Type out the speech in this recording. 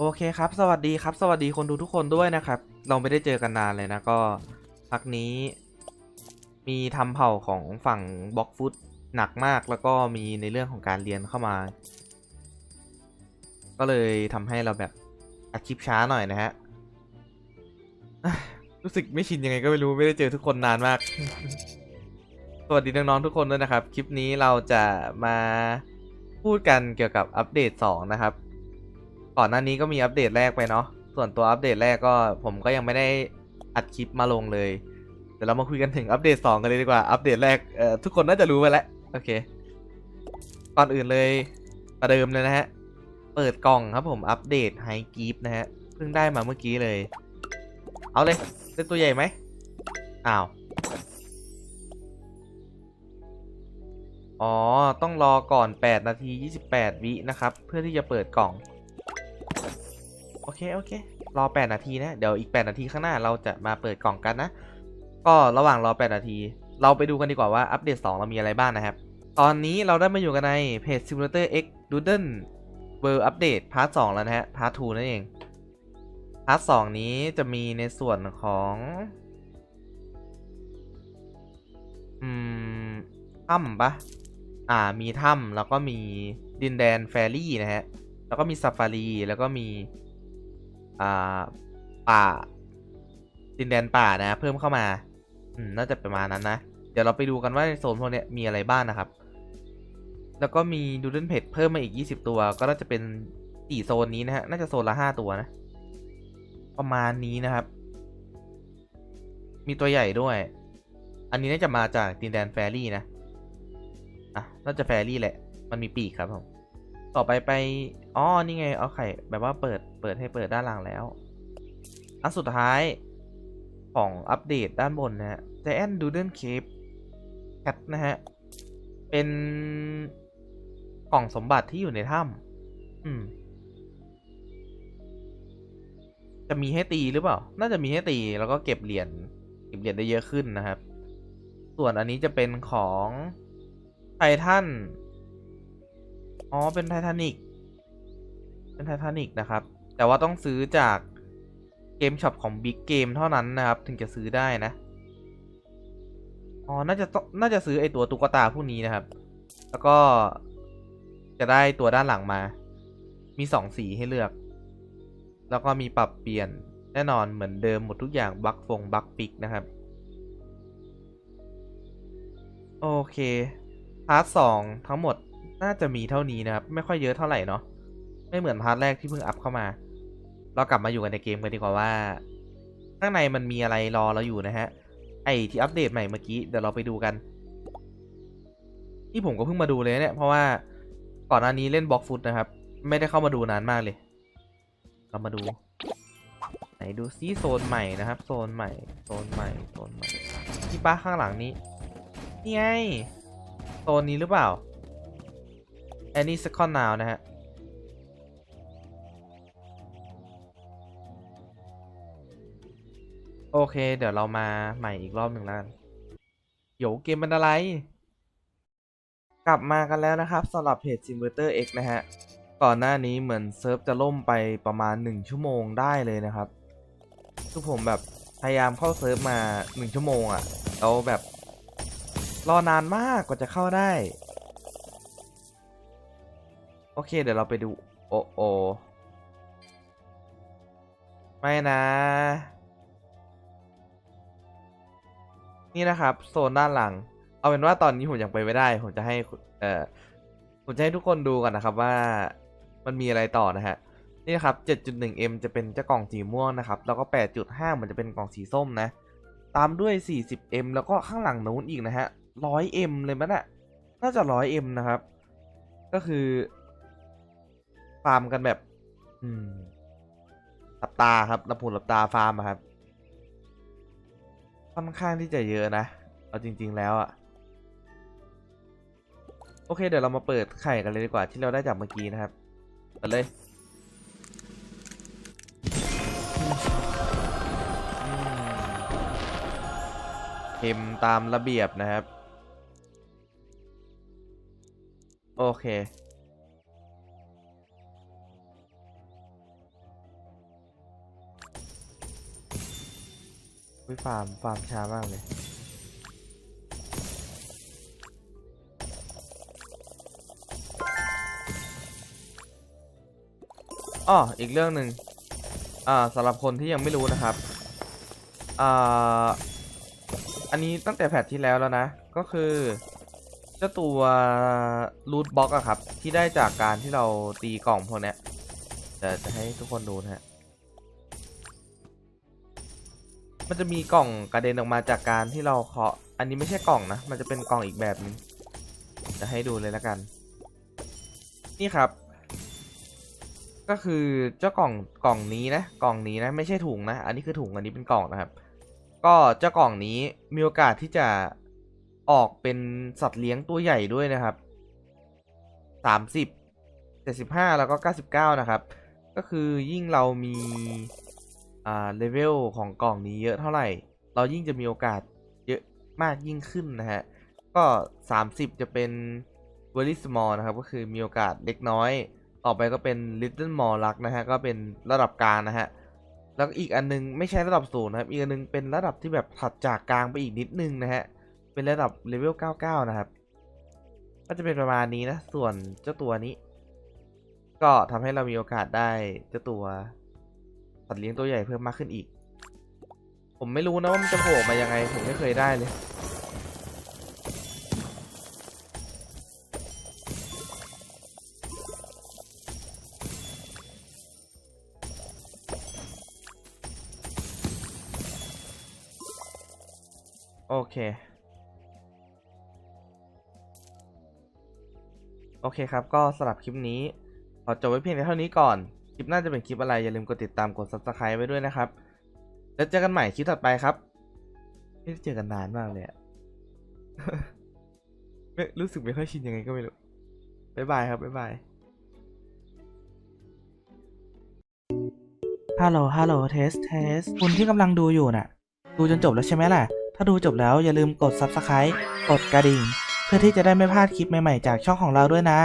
โอเคครับ สวัสดีครับ สวัสดีคนดูทุกคนด้วยนะครับ เราไม่ได้เจอกันนานเลยนะก็พักนี้ มีทำเผ่าของฝั่งบล็อกฟุตหนักมากแล้วก็มีในเรื่องของการเรียนเข้ามา ก็เลยทำให้เราแบบอัดคลิปช้าหน่อยนะฮะอะรู้สึกไม่ชินยังไงก็ไม่รู้ไม่ได้เจอทุกคนนานมาก สวัสดีน้องๆทุกคนด้วยนะครับ คลิปนี้เราจะมาพูดกันเกี่ยวกับอัปเดต 2 นะครับ ก่อนหน้านี้ก็มีอัปเดตแรกไปเนาะส่วนตัวอัปเดตแรกก็ผมก็ยังไม่ได้อัดคลิปมาลงเลยเดี๋ยวเรามาคุยกันถึงอัปเดต 2 กันเลยดีกว่าอัปเดตแรกเอ่อทุกคนน่าจะรู้ไปแล้วโอเค ก่อนอื่นเลยประเดิมเลยนะฮะ เปิดกล่องครับผมอัปเดตไฮกีฟนะฮะเพิ่งได้มาเมื่อกี้เลย เอาเลยเล่นตัวใหญ่ไหมอ้าวอ๋อ ต้องรอก่อน 8 นาที 28 วินะครับ เพื่อที่จะเปิดกล่อง โอเคโอเค รอ 8 นาทีนะ เดี๋ยวอีก 8 นาทีข้างหน้าเราจะมาเปิดกล่องกันนะ ก็ระหว่างรอ 8 นาที เราไปดูกันดีกว่าว่าอัปเดต 2 เรามีอะไรบ้างนะครับ ตอนนี้เราได้มาอยู่กันในเพจ Simulator X Doodle World Update Part 2 แล้วนะฮะ Part 2 นั่นเองพาร์ทสองนี้จะมีในส่วนของอืมถ้ำปะอ่ามีถ้ำแล้วก็มีดินแดนแฟรี่นะฮะ แล้วก็มีซาฟารีแล้วก็มี ป่าดินแดนป่านะเพิ่มเข้ามา อืมน่าจะประมาณนั้นนะ เดี๋ยวเราไปดูกันว่าในโซนพวกนี้มีอะไรบ้างนะครับ แล้วก็มีดูด d นเพจเพิ่มมาอีก 20 ตัว ก็น่าจะเป็นสี่โซนนี้นะฮะ น่าจะโซนละ5ตัวนะ ประมาณนี้นะครับ มีตัวใหญ่ด้วย อันนี้น่าจะมาจากดินแดนแฟรี่นะ อะ น่าจะแฟรี่แหละ มันมีปีกครับผม ต่อไปไปอ๋อนี่ไงเอาไข่แบบว่าเปิดเปิดให้เปิดด้านหลังแล้ว อันสุดท้ายของอัปเดตด้านบนนะฮะ Giant Doodle Cave Cat นะฮะ เป็นกล่องสมบัติที่อยู่ในถ้ำอืม จะมีให้ตีหรือเปล่า น่าจะมีให้ตีแล้วก็เก็บเหรียญเก็บเหรียญได้เยอะขึ้นนะครับ ส่วนอันนี้จะเป็นของไททัน อ๋อ เป็นไททานิกเป็นไททานิกนะครับ แต่ว่าต้องซื้อจากเกมช็อปของ Big Game เท่านั้นนะครับ ถึงจะซื้อได้นะ อ๋อ น่าจะต้องน่าจะซื้อไอตัวตุ๊กตาพวกนี้นะครับ แล้วก็จะได้ตัวด้านหลังมา มีสองสีให้เลือก แล้วก็มีปรับเปลี่ยนแน่นอนเหมือนเดิมหมดทุกอย่างบักฟงบักปิกนะครับ โอเคพาร์ทสองทั้งหมด น่าจะมีเท่านี้นะครับ ไม่ค่อยเยอะเท่าไหร่เนาะไม่เหมือนพาร์ทแรกที่เพิ่งอัพเข้ามา เรากลับมาอยู่กันในเกมกันดีกว่าว่า ข้างในมันมีอะไรรอเราอยู่นะฮะ ไอที่อัปเดตใหม่เมื่อกี้เดี๋ยวเราไปดูกันที่ผมก็เพิ่งมาดูเลยเนี่ยเพราะว่าก่อนหน้านี้เล่นบล็อกฟุตนะครับ ไม่ได้เข้ามาดูนานมากเลย เรามาดู ไหนดูซิโซนใหม่นะครับ โซนใหม่โซนใหม่โซนใหม่ที่ป้าข้างหลังนี้นี่ไงโซนนี้หรือเปล่า Any second now นะฮะ โอเค เดี๋ยวเรามาใหม่อีกรอบหนึ่งแล้วโยเกมมันอะไร กลับมากันแล้วนะครับสำหรับเพจ Simulator X นะฮะ ก่อนหน้านี้เหมือนเซิร์ฟจะล่มไปประมาณ 1 ชั่วโมงได้เลยนะครับคือผมแบบพยายามเข้าเซิร์ฟมา 1 ชั่วโมงอะ่ะแล้วแบบรอนานมากกว่าจะเข้าได้ โอเค เดี๋ยวเราไปดู โอโอ ไม่นะ นี่นะครับ โซนด้านหลัง เอาเป็นว่าตอนนี้ผมยังไปไม่ได้ ผมจะให้เอ่อผมจะให้ทุกคนดูก่อนนะครับว่ามันมีอะไรต่อนะฮะ นี่นะครับ 7.1M จะเป็นเจ้ากล่องสีม่วงนะครับ แล้วก็ 8.5 มันจะเป็นกล่องสีส้มนะ ตามด้วย 40M แล้วก็ข้างหลังนู้นอีกนะฮะ 100M เลยมั้ยน่ะน่าจะ 100M นะครับ ก็คือ ฟาร์มกันแบบ อืมหลับตาครับหลับหูหลับตาฟาร์มครับ ค่อนข้างที่จะเยอะนะ เอาจริง ๆ แล้วอะโอเค เดี๋ยวเรามาเปิดไข่กันเลยดีกว่าที่เราได้จากเมื่อกี้นะครับเปิดเลยเค็มตามระเบียบนะครับ โอเค วิฟาร์มฟาร์มช้ามากเลยอ้ออีกเรื่องหนึ่งอ่าสำหรับคนที่ยังไม่รู้นะครับ อ่า อันนี้ตั้งแต่แพทที่แล้วแล้วนะ ก็คือเจ้าตัวรูทบ็อกอะครับ ที่ได้จากการที่เราตีกล่องพวกเนี้ยจะจะให้ทุกคนดูนะฮะ มันจะมีกล่องกระเด็นออกมาจากการที่เราเคาะ อันนี้ไม่ใช่กล่องนะ มันจะเป็นกล่องอีกแบบนึงจะให้ดูเลยแล้วกัน นี่ครับ ก็คือเจ้ากล่องกล่องนี้นะ กล่องนี้นะ ไม่ใช่ถุงนะ อันนี้คือถุง อันนี้เป็นกล่องนะครับ ก็เจ้ากล่องนี้มีโอกาสที่จะออกเป็นสัตว์เลี้ยงตัวใหญ่ด้วยนะครับสามสิบเจ็ดสิบห้าแล้วก็เก้าสิบเก้านะครับ ก็คือยิ่งเรามี อ่าเลเวลของกล่องนี้เยอะเท่าไหร่ เรายิ่งจะมีโอกาสเยอะมากยิ่งขึ้นนะฮะ ก็ 30 จะเป็น very small นะครับ ก็คือมีโอกาสเล็กน้อย ต่อไปก็เป็น little more luck นะฮะ ก็เป็นระดับกลางนะฮะ แล้วอีกอันนึงไม่ใช่ระดับศูนย์นะครับ อีกอันนึงเป็นระดับที่แบบถัดจากกลางไปอีกนิดนึงนะฮะ เป็นระดับเลเวล 99 นะครับ ก็จะเป็นประมาณนี้นะ ส่วนเจ้าตัวนี้ ก็ทำให้เรามีโอกาสได้เจ้าตัว สัตว์เลี้ยงตัวใหญ่เพิ่มมากขึ้นอีก ผมไม่รู้นะว่ามันจะโผล่มายังไง ผมไม่เคยได้เลย โอเค โอเคครับ ก็สำหรับคลิปนี้ขอจบไว้เพียงเท่านี้ก่อน คลิปน้าจะเป็นคลิปอะไร อย่าลืมกดติดตามกด subscribe ไว้ด้วยนะครับ แล้วเจอกันใหม่คลิปถัดไปครับ ไม่ได้เจอกันนานมากเลยอะไม่รู้สึกไม่ค่อยชินยังไงก็ไม่รู้บ๊ายบายครับบ๊ายบายฮัลโหลฮัลโหลเทสเทสคุณที่กำลังดูอยู่น่ะ ดูจนจบแล้วใช่ไหมล่ะ ถ้าดูจบแล้วอย่าลืมกด Subscribe กดกระดิ่ง เพื่อที่จะได้ไม่พลาดคลิปใหม่ๆจากช่องของเราด้วยนะ